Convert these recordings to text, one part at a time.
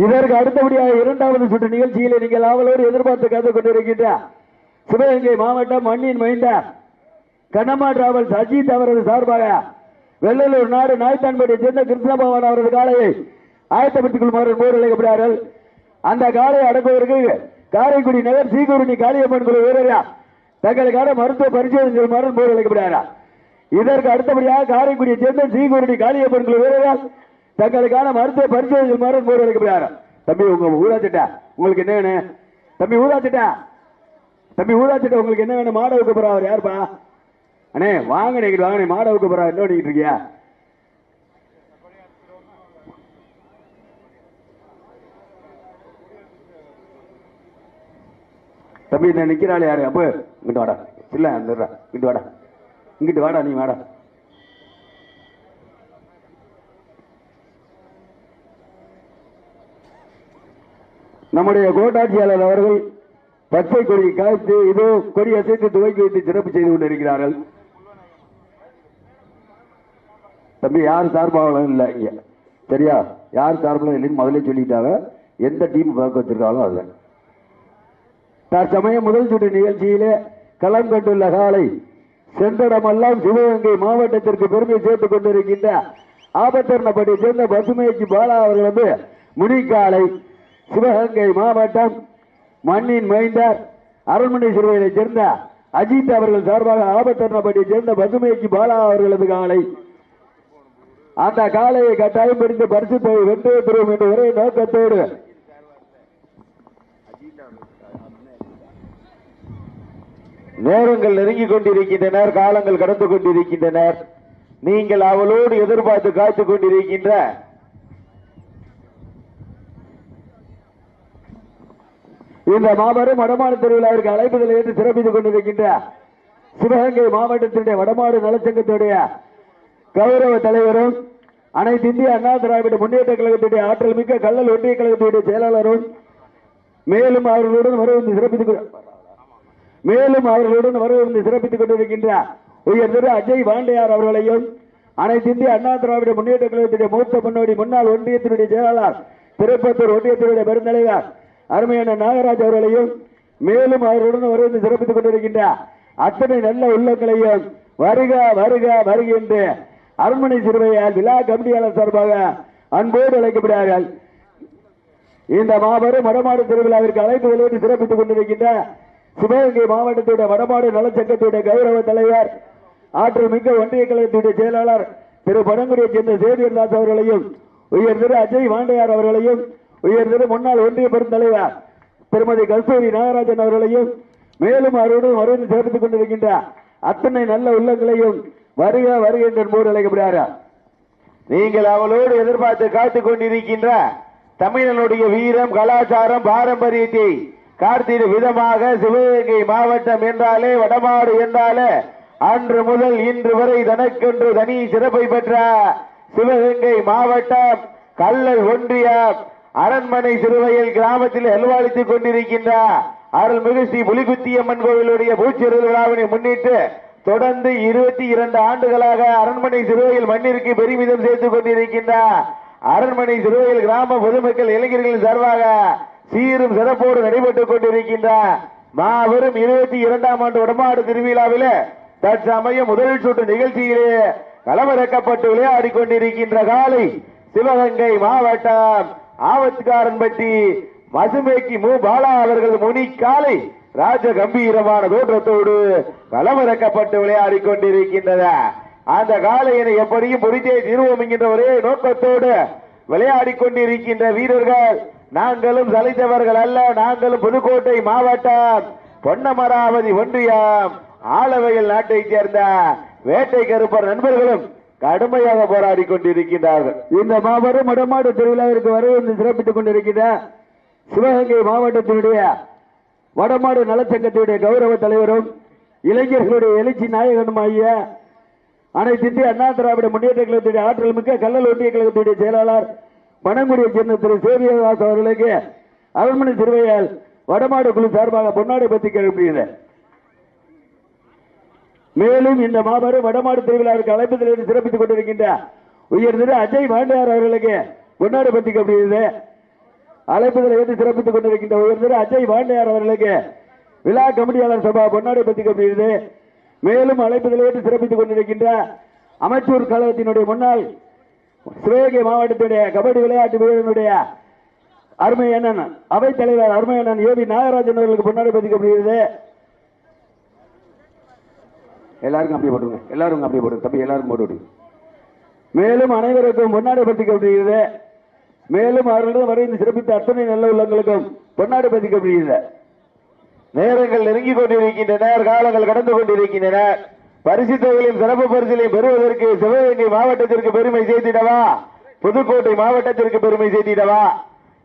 இதற்கு அடுத்தபடியாக இரண்டாவது சுற்று நிகழ்ச்சியில் நீங்கள் ஆவலோடு எதிர்பார்த்து காத்துக் கொண்டிருக்கின்ற சிவகங்கை மாவட்டம் மண்ணின் மைந்த கண்ணம்மா டிராவல்ஸ் அஜித் அவரது சார்பாக வெள்ளலூர் நாடு நாய்த்தான்பேட்டை சேர்ந்த கிருஷ்ணபவன் அவரது காலையை ஆயத்தப்படுத்திக் கொள்ளுமாறு போர் அழைக்கப்படுகிறார்கள் அந்த காலையை அடக்குவதற்கு காரைக்குடி நகர் சீகுருணி காளியம்மன் குழு வீரரா தங்களுக்கான மருத்துவ பரிசோதனை செல்லுமாறு போர் இதற்கு அடுத்தபடியாக காரைக்குடியை சேர்ந்த சீகுருணி காளியம்மன் குழு வீரர்கள் தங்களுக்கான மருத்துவ பரிசோதனை மாதிரி போர் எடுக்கிறார் தம்பி உங்க ஊதாச்சிட்டா உங்களுக்கு என்ன வேணும்? தம்பி ஊதாச்சிட்டா தம்பி ஊதாச்சிட்ட உங்களுக்கு என்ன வேணும்? மாட வைக்க போறா அவர் யாருப்பா? அண்ணே வாங்க நீங்கள் வாங்க மாட வைக்க போறா என்ன பண்ணிட்டு இருக்கியா? தம்பி இந்த நிற்கிறாள் யாரு? அப்போ இங்கிட்டு வாடா. இல்லை வந்துடுறா இங்கிட்டு வாடா. இங்கிட்டு வாடா நீ வாடா. நம்முடைய கோட்டாட்சியாளர் அவர்கள் பச்சை கொடி காய்த்து இதோ கொடி அசைத்து துவக்கி வைத்து சிறப்பு செய்து கொண்டிருக்கிறார்கள். தம்பி யார் சார்பாகவும் இல்லை. இங்க சரியா? யார் சார்பிலும் இல்லைன்னு முதல்ல சொல்லிட்டாங்க. எந்த டீம் பார்க்க வச்சிருக்காங்களோ அதுதான் தற்சமயம் முதல் சுற்று நிகழ்ச்சியிலே களம் கண்டுள்ள காலை சென்றடமெல்லாம் சிவகங்கை மாவட்டத்திற்கு பெருமை சேர்த்துக் கொண்டிருக்கின்ற ஆபத்தர்ணப்பட்டியை சேர்ந்த பசுமைக்கு பாலா அவர்கள் வந்து முனிக்காலை சிவகங்கை மாவட்டம் மண்ணின் மைந்தார் அரண்மனை சிறுவையைச் சேர்ந்த அஜித் அவர்கள் சார்பாக ஆபத்தர்ணப்பட்டியை சேர்ந்த பசுமைக்கு பாலா அவர்களது காலை. அந்த காலையை கட்டாயம் பிடித்து பரிசு தொகை வென்று பெறுவோம் என்ற ஒரே நோக்கத்தோடு. நேரங்கள் நெருங்கிக் கொண்டிருக்கின்றனர் காலங்கள் கடந்து கொண்டிருக்கின்றனர். நீங்கள் அவளோடு எதிர்பார்த்து காத்துக் கொண்டிருக்கின்ற இந்த மாபெரும் வடமாடு திருவிழாவிற்கு அழைப்புதல் ஏற்று சிறப்பித்துக் கொண்டிருக்கின்ற சிவகங்கை மாவட்டத்தினுடைய வடமாடு நலச்சங்கத்துடைய கௌரவ தலைவரும் அனைத்து இந்திய அண்ணா திராவிட முன்னேற்ற கழகத்துடைய ஆற்றல் மிக்க கள்ளல் ஒன்றிய கழகத்துடைய செயலாளரும் மேலும் அவர்களுடன் வரவிருந்து சிறப்பித்துக் கொ- மேலும் அவர்களுடன் வரவிருந்து சிறப்பித்துக் கொண்டிருக்கின்ற உயர் திரு அஜய் பாண்டியார் அவர்களையும் அனைத்து இந்திய அண்ணா திராவிட முன்னேற்ற கழகத்துடைய மூத்த முன்னோடி முன்னாள் ஒன்றியத்தினுடைய செயலாளர் திருப்பத்தூர் ஒன்றியத்தினுடைய பெருந்தலைவர் அருமையான நாகராஜ் அவர்களையும் மேலும் அவர்களுடன் வருவது சிறப்பித்துக் கொண்டிருக்கின்ற அத்தனை நல்ல உள்ளங்களையும் வருக வருக வருகின்ற அரண்மனை சிறுவையால் விழா கமிட்டியாளர் சார்பாக அன்போடு அழைக்கப்படுகிறார்கள். இந்த மாபெரும் வடமாடு திருவிழாவிற்கு அழைப்பு வெளியிட்டு சிறப்பித்துக் கொண்டிருக்கின்ற சிவகங்கை மாவட்டத்துடைய வடமாடு நலச்சங்கத்துடைய கௌரவ தலைவர் ஆற்றல் மிக்க ஒன்றிய கழகத்துடைய செயலாளர் திரு பனங்குடியைச் சேர்ந்த சேவியர் தாஸ் அவர்களையும் உயர் திரு அஜய் வாண்டையார் அவர்களையும் உயர்ந்தது முன்னாள் ஒன்றிய பெருந்தலைவர் திருமதி கஸ்தூரி நாகராஜன் அவர்களையும் மேலும் அவருடன் வருவது சேர்த்துக் கொண்டிருக்கின்ற அத்தனை நல்ல உள்ளங்களையும் வருக வருக என்று போர் அழைக்கப்படுகிறார். நீங்கள் அவளோடு எதிர்பார்த்து காத்துக் கொண்டிருக்கின்ற தமிழனுடைய வீரம் கலாச்சாரம் பாரம்பரியத்தை காத்திடு விதமாக சிவகங்கை மாவட்டம் என்றாலே வடமாடு என்றாலே அன்று முதல் இன்று வரை தனக்கென்று தனி சிறப்பை பெற்ற சிவகங்கை மாவட்டம் கல்லல் ஒன்றியம் அரண்மனை சிறுவையில் கிராமத்தில் அல்வாளித்துக் கொண்டிருக்கின்ற அருள்மிகு ஸ்ரீ புலிகுத்தியம்மன் கோவிலுடைய பூச்செரு விழாவினை முன்னிட்டு தொடர்ந்து இருபத்தி இரண்டு ஆண்டுகளாக அரண்மனை சிறுவையில் மண்ணிற்கு பெருமிதம் சேர்த்துக் கொண்டிருக்கின்ற அரண்மனை சிறுவையில் கிராம பொதுமக்கள் இளைஞர்கள் சார்பாக சீரும் சிறப்போடு நடைபெற்றுக் கொண்டிருக்கின்ற மாபெரும் இருபத்தி இரண்டாம் ஆண்டு உடம்பாடு திருவிழாவிலே தற்சமயம் முதல் சுற்று நிகழ்ச்சியிலே களமிறக்கப்பட்டு விளையாடி கொண்டிருக்கின்ற காலை சிவகங்கை மாவட்டம் ஆவத்துக்காரன்பட்டி மசுமேக்கி மு பாலா அவர்கள் முனி காலை ராஜ கம்பீரமான தோற்றத்தோடு களமிறக்கப்பட்டு விளையாடி கொண்டிருக்கின்றன. அந்த காலையினை எப்படியும் பொறித்தே தீர்வோம் என்கின்ற ஒரே நோக்கத்தோடு விளையாடி கொண்டிருக்கின்ற வீரர்கள். நாங்களும் சலைத்தவர்கள் அல்ல நாங்களும் புதுக்கோட்டை மாவட்டம் பொன்னமராவதி ஒன்றியம் ஆலவையில் நாட்டைச் சேர்ந்த வேட்டை கருப்பர் நண்பர்களும் கடுமையாக போராடி கொண்டிருக்கிறார்கள் இந்த மாபெரும் வடமாடு திருவிழாவிற்கு வரவேற்பு சிறப்பித்துக் கொண்டிருக்கிற சிவகங்கை மாவட்டத்தினுடைய வடமாடு நலச்சங்கத்தினுடைய கௌரவ தலைவரும் இளைஞர்களுடைய எழுச்சி நாயகனும் ஆகிய அனைத்து இந்திய அண்ணா திராவிட முன்னேற்ற கழகத்துடைய ஆற்றல் மிக்க கல்லல் ஒன்றிய கழகத்துடைய செயலாளர் பனங்குடியைச் சேர்ந்த திரு சேவியதாஸ் அவர்களுக்கு அரண்மனை திருவையால் வடமாடு குழு சார்பாக பொன்னாடை பற்றி கேள்விப்படுகிறேன் மேலும் இந்த மாபெரும் வடமாடு திருவிழாவிற்கு அழைப்பதில் சிறப்பித்துக் கொண்டிருக்கின்ற உயர்ந்த அஜய் பாண்டியார் அவர்களுக்கு பொன்னாடை பற்றி கப்பியது அழைப்புதலை ஏற்று சிறப்பித்துக் கொண்டிருக்கின்ற உயர்ந்த அஜய் வாண்டையார் அவர்களுக்கு விழா கமிட்டியாளர் சபா பொன்னாடை பற்றி கம்பிடுது மேலும் அழைப்புதலை ஏற்று சிறப்பித்துக் கொண்டிருக்கின்ற அமைச்சூர் கழகத்தினுடைய முன்னாள் சிவகங்கை மாவட்டத்துடைய கபடி விளையாட்டு வீரனுடைய அருமையண்ணன் அவைத் தலைவர் அருமை ஏ ஏவி நாகராஜன் அவர்களுக்கு பொன்னாடை பற்றி கம்பிடுது எல்லாருக்கும் அப்படியே போட்டுருங்க. எல்லாரும் அப்படியே போடுங்க தம்பி எல்லாருக்கும் போட்டு விடுங்க மேலும் அனைவருக்கும் பொன்னாடை பற்றிக்கப்படுகிறது மேலும் அவர்களிடம் வரைந்து சிறப்பித்த அத்தனை நல்ல உள்ளங்களுக்கும் பொன்னாடை பற்றிக்கப்படுகிறது நேரங்கள் நெருங்கிக் கொண்டிருக்கின்றன காலங்கள் கடந்து கொண்டிருக்கின்றன. பரிசு தொகையிலும் சிறப்பு பரிசிலையும் பெறுவதற்கு சிவகங்கை மாவட்டத்திற்கு பெருமை சேர்த்திடவா? புதுக்கோட்டை மாவட்டத்திற்கு பெருமை சேர்த்திடவா?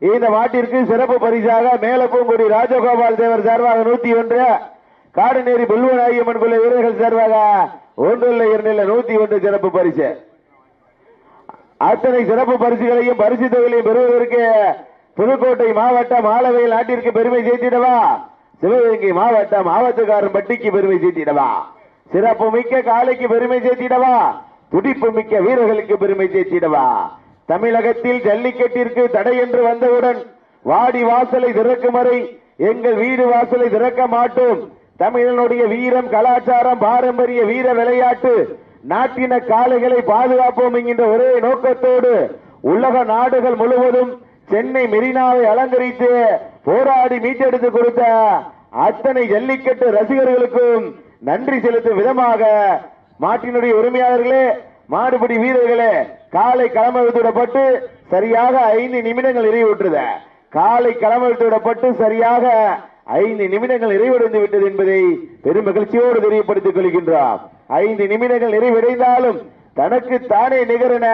இந்த மாட்டிற்கு சிறப்பு பரிசாக மேலப்பூங்குடி ராஜகோபால் தேவர் சார்பாக நூத்தி ஒன்று. காடுநேரி புல்வநாயகம்மன் குள்ள வீரர்கள் சார்பாக ஒன்றில் இரண்டில் நூத்தி ஒன்று சிறப்பு பரிசு. அத்தனை சிறப்பு பரிசுகளையும் பரிசு தொகையிலையும் பெறுவதற்கு புதுக்கோட்டை மாவட்டம் ஆலவையில் நாட்டிற்கு பெருமை சேர்த்திடவா? சிவகங்கை மாவட்டம் ஆவத்துக்காரன் பட்டிக்கு பெருமை சேர்த்திடவா? சிறப்பு மிக்க காலைக்கு பெருமை சேர்த்திடவா? துடிப்பு மிக்க வீரர்களுக்கு பெருமை சேர்த்திடவா? தமிழகத்தில் ஜல்லிக்கட்டிற்கு தடை என்று வந்தவுடன் வாடி வாசலை திறக்கும் வரை எங்கள் வீடு வாசலை திறக்க மாட்டோம். தமிழனுடைய வீரம் கலாச்சாரம் பாரம்பரிய வீர விளையாட்டு நாட்டின காலைகளை பாதுகாப்போம் என்கின்ற ஒரே நோக்கத்தோடு உலக நாடுகள் முழுவதும் சென்னை மெரினாவை அலங்கரித்து போராடி மீட்டெடுத்து கொடுத்த அத்தனை ஜல்லிக்கட்டு ரசிகர்களுக்கும் நன்றி செலுத்தும் விதமாக மாட்டினுடைய உரிமையாளர்களே மாடுபிடி வீரர்களே காலை களமழுத்திடப்பட்டு சரியாக ஐந்து நிமிடங்கள் நிறைவுற்றது. காலை களமழுத்திடப்பட்டு சரியாக ஐந்து நிமிடங்கள் நிறைவடைந்து விட்டது என்பதை பெரும் மகிழ்ச்சியோடு தெரியப்படுத்திக் கொள்கின்றோம் ஐந்து நிமிடங்கள் நிறைவடைந்தாலும் தனக்கு தானே நிகரன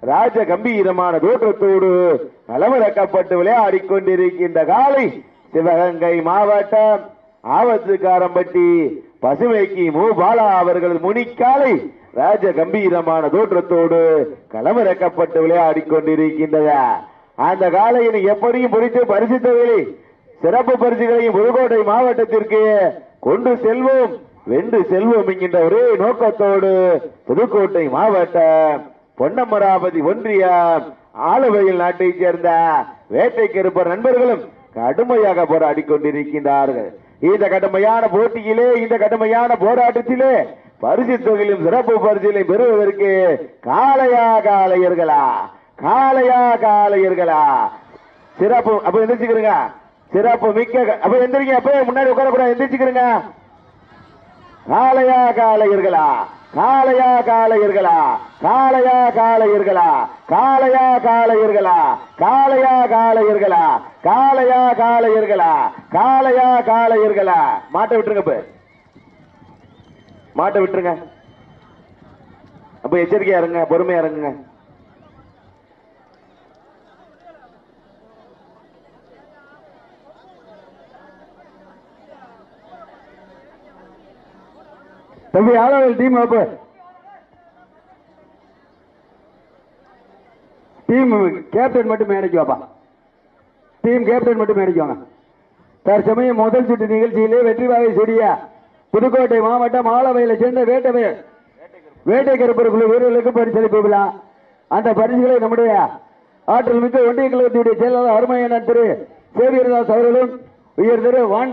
ராஜ கம்பீரமான தோற்றத்தோடு நலமிறக்கப்பட்டு விளையாடி கொண்டிருக்கின்ற காலை சிவகங்கை மாவட்டம் ஆவத்துக்காரம்பட்டி பசுமைக்கு மு. பாலா அவர்கள் முனிக்காலை ராஜ கம்பீரமான தோற்றத்தோடு களமிறக்கப்பட்டு விளையாடி கொண்டிருக்கின்றன. அந்த காலையினை எப்படியும் பிடித்து பரிசுத்தவர்களே சிறப்பு பரிசுகளையும் புதுக்கோட்டை மாவட்டத்திற்கு கொண்டு செல்வோம். வென்று செல்வோம் என்கின்ற ஒரே நோக்கத்தோடு புதுக்கோட்டை மாவட்டம் பொன்னமராபதி ஒன்றியம் ஆலவையில் நாட்டைச் சேர்ந்த வேட்டைக்கு கருப்பர் நண்பர்களும் கடுமையாக போராடி கொண்டிருக்கின்றார்கள். இந்த கடுமையான போட்டியிலே இந்த கடுமையான போராட்டத்திலே பரிசு தொகையிலும் சிறப்பு பரிசிலையும் பெறுவதற்கு காளையா காளையர்களா? காளையா காளையர்களா? சிறப்பு அப்ப எந்திரிச்சுக்கிறீங்க சிறப்பு மிக்க அப்ப எந்திரிங்க அப்ப முன்னாடி உட்காரக்கூடாது. எந்திரிச்சுக்கிறீங்க. காளையா காளையர்களா? காளையா காளையர்களா? காளையா காளையர்களா? காளையா காளையர்களா? காளையா காளையர்களா? காளையா காளையர்களா? காளையா காளையர்களா? மாட்டை விட்டுருங்க இப்ப மாட்டை விட்டுருங்க. அப்ப எச்சரிக்கையா இருங்க பொறுமையா இருங்க தம்பி யாராவது டீம் அப்ப டீம் கேப்டன் மட்டும் மேடைக்கு வாப்பா. டீம் கேப்டன் மட்டும் மேடைக்கு வாங்க. தற்சமயம் முதல் சுற்று நிகழ்ச்சியிலே வெற்றி வாகை சூடிய புதுக்கோட்டை மாவட்டம் ஆலவையில் சேர்ந்த வேட்டவை வேட்டை கருப்பர் குழு வீரர்களுக்கு பரிசளிப்பு விழா. அந்த பரிசுகளை நம்முடைய ஆற்றல் மிக்க ஒன்றிய கழகத்தினுடைய செயலாளர் அருமையான திரு சேவியர்தாஸ் அவர்களும் உயர் திரு வாண்டே